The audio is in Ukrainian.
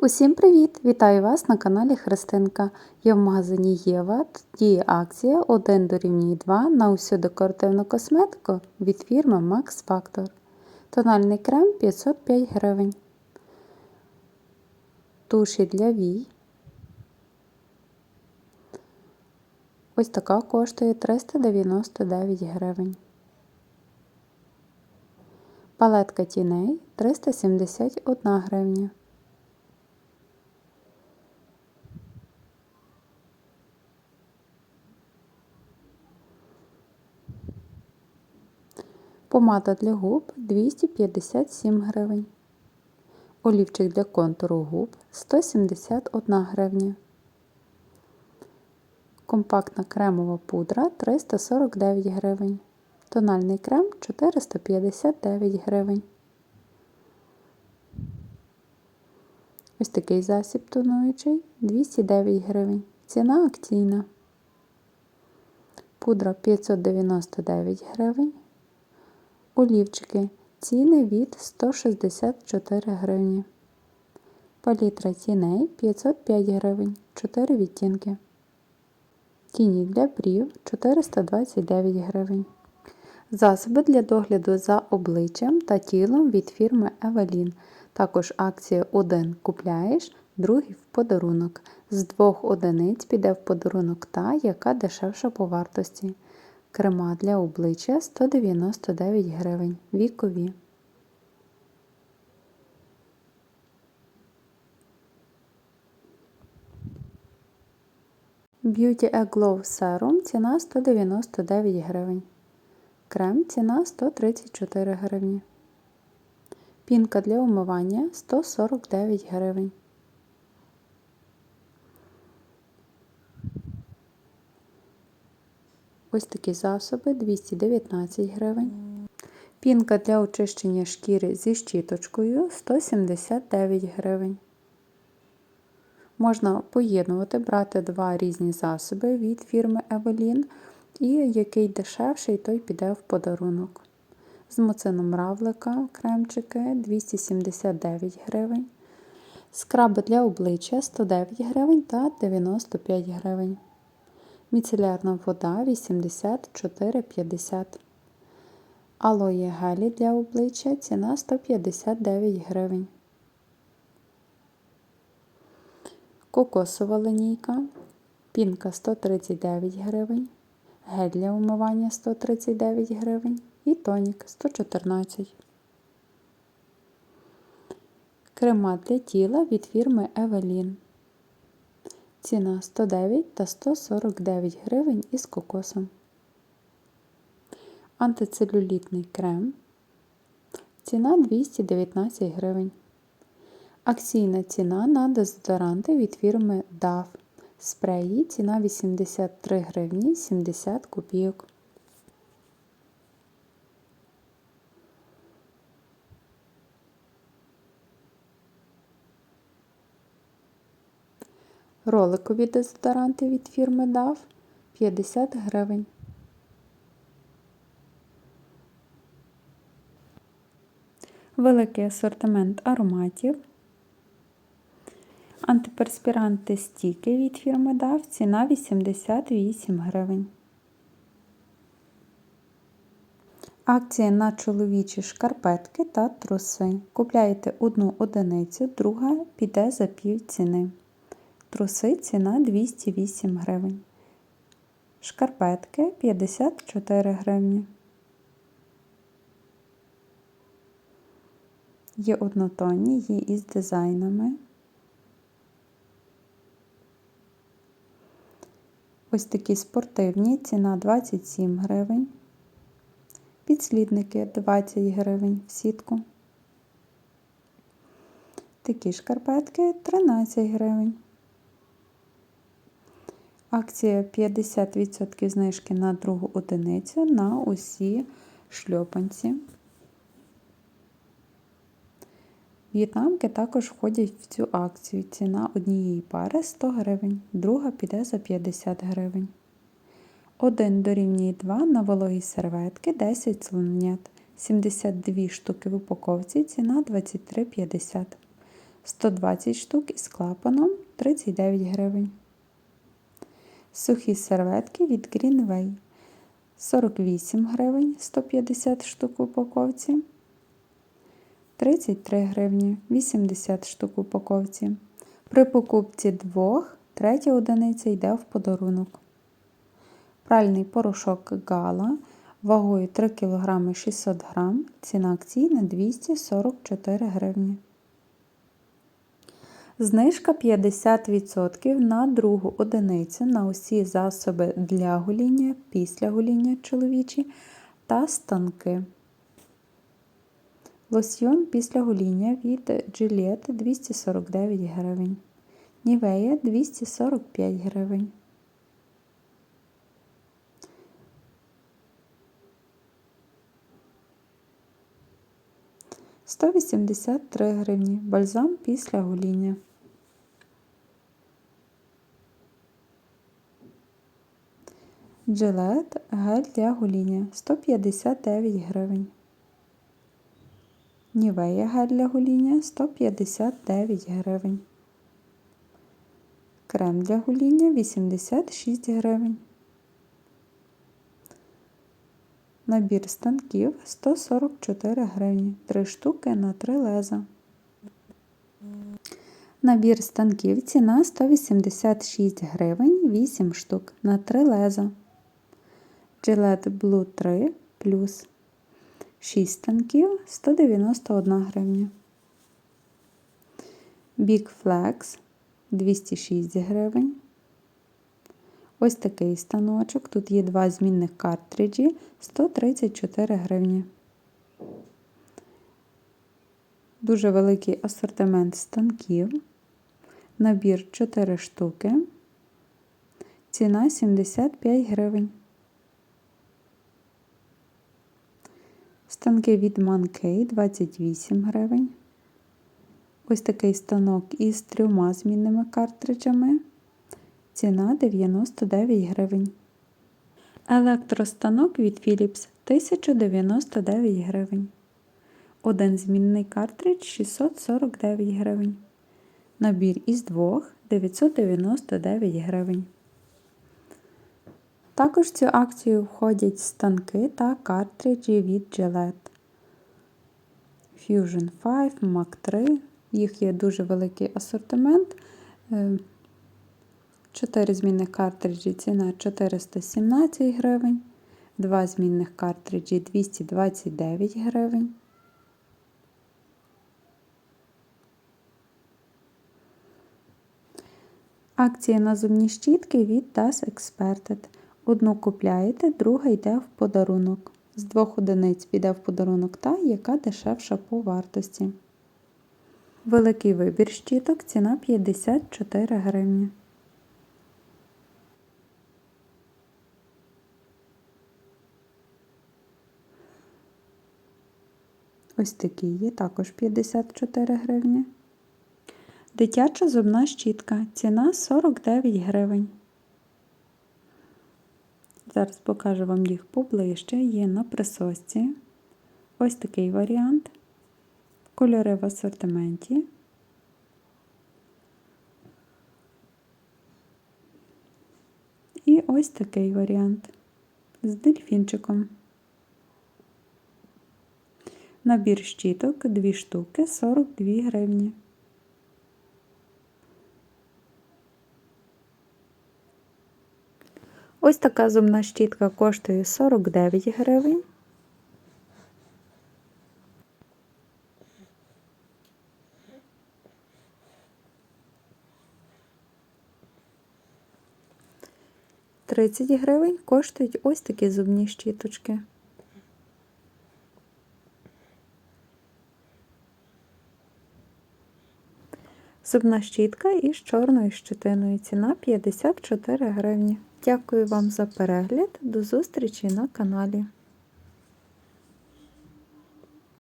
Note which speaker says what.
Speaker 1: Усім привіт! Вітаю вас на каналі Христинка. Я в магазині Єва. Діє акція 1 дорівнює 2 на усю декоративну косметику від фірми Max Factor. Тональний крем 505 гривень. Туші для вій. Ось така коштує 399 гривень. Палетка тіней 371 гривня. Помада для губ 257 гривень. Олівчик для контуру губ 171 гривня. Компактна кремова пудра 349 гривень. Тональний крем 459 гривень. Ось такий засіб тонуючий 209 гривень. Ціна акційна. Пудра 599 гривень. Олівчики. Ціни від 164 гривні. Палітра тіней 505 гривень. 4 відтінки. Тіні для брів 429 гривень. Засоби для догляду за обличчям та тілом від фірми Evelyn. Також акція 1 купляєш, другий в подарунок. З двох одиниць піде в подарунок та, яка дешевша по вартості. Крема для обличчя 199 гривень. Вікові. Beauty A Glow Serum ціна 199 гривень. Крем ціна 134 гривні. Пінка для умивання 149 гривень. Ось такі засоби 219 гривень. Пінка для очищення шкіри зі щіточкою 179 гривень. Можна поєднувати, брати два різні засоби від фірми Evelyn, і який дешевший, той піде в подарунок. З муцином равлика кремчики 279 гривень. Скраби для обличчя 109 гривень та 95 гривень. Міцелярна вода 84,50. Алоє гелі для обличчя ціна 159 гривень. Кокосова линійка. Пінка 139 гривень. Гель для умивання 139 гривень. І тонік 114. Крема для тіла від фірми Evelyn. Ціна 109 та 149 гривень із кокосом. Антицелюлітний крем. Ціна 219 гривень. Акційна ціна на дезодоранти від фірми DAF. Спреї ціна 83 гривні 70 копійок. Роликові дезодоранти від фірми DAF 50 гривень. Великий асортимент ароматів. Антиперспіранти стіки від фірми DAF ціна 88 гривень. Акція на чоловічі шкарпетки та труси. Купляєте одну одиницю, друга піде за пів ціни. Труси ціна 208 гривень. Шкарпетки 54 гривні. Є однотонні, є із дизайнами. Ось такі спортивні, ціна 27 гривень. Підслідники 20 гривень в сітку. Такі шкарпетки 13 гривень. Акція 50% знижки на другу одиницю на усі шльопанці. В'єтнамки також входять в цю акцію. Ціна однієї пари 100 гривень, друга піде за 50 гривень. 1 дорівнює 2 на вологі серветки 10 слонят. 72 штуки в упаковці, ціна 23,50. 120 штук із клапаном 39 гривень. Сухі серветки від Greenway 48 гривень 150 штук упаковці. 33 гривні 80 штук упаковці. При покупці двох третя одиниця йде в подарунок. Пральний порошок Гала вагою 3 кг 600 г. Ціна акційна 244 гривні. Знижка 50% на другу одиницю на усі засоби для гоління, після гоління чоловічі та станки. Лосьйон після гоління від Gillette 249 гривень. Нівея 245 гривень. Сто вісімдесят гривні. Бальзам після гоління. Джилет гель для гоління 159 гривень. Нівея гель для гоління 159 гривень. Крем для гоління 86 гривень. Набір станків 144 гривні. 3 штуки на 3 леза. Набір станків ціна 186 гривень 8 штук на 3 леза. Gillette Blue 3 плюс 6 станків 191 гривня. Big Flex 206 гривень. Ось такий станочок. Тут є два змінних картриджі 134 гривні. Дуже великий асортимент станків. Набір 4 штуки. Ціна 75 гривень. Станки від Mankey 28 гривень. Ось такий станок із трьома змінними картриджами. Ціна 99 гривень. Електростанок від Philips 1099 гривень. Один змінний картридж 649 гривень. Набір із двох 999 гривень. Також в цю акцію входять станки та картриджі від Gillette. Fusion 5, Mac 3. Їх є дуже великий асортимент. 4 змінних картриджі ціна 417 гривень. 2 змінних картриджі 229 гривень. Акція на зубні щітки від Das Experted. Одну купляєте, друга йде в подарунок. З двох одиниць піде в подарунок та, яка дешевша по вартості. Великий вибір щіток, ціна 54 гривні. Ось такі є, також 54 гривні. Дитяча зубна щітка. Ціна 49 гривень. Зараз покажу вам їх поближче. Є на присосці. Ось такий варіант. Кольори в асортименті. І ось такий варіант з дельфінчиком. Набір щіток 2 штуки 42 гривні. Ось така зубна щітка коштує 49 гривень. Тридцять гривень коштують ось такі зубні щіточки. Зубна щітка із чорною щетиною. Ціна 54 гривні. Дякую вам за перегляд. До зустрічі на каналі.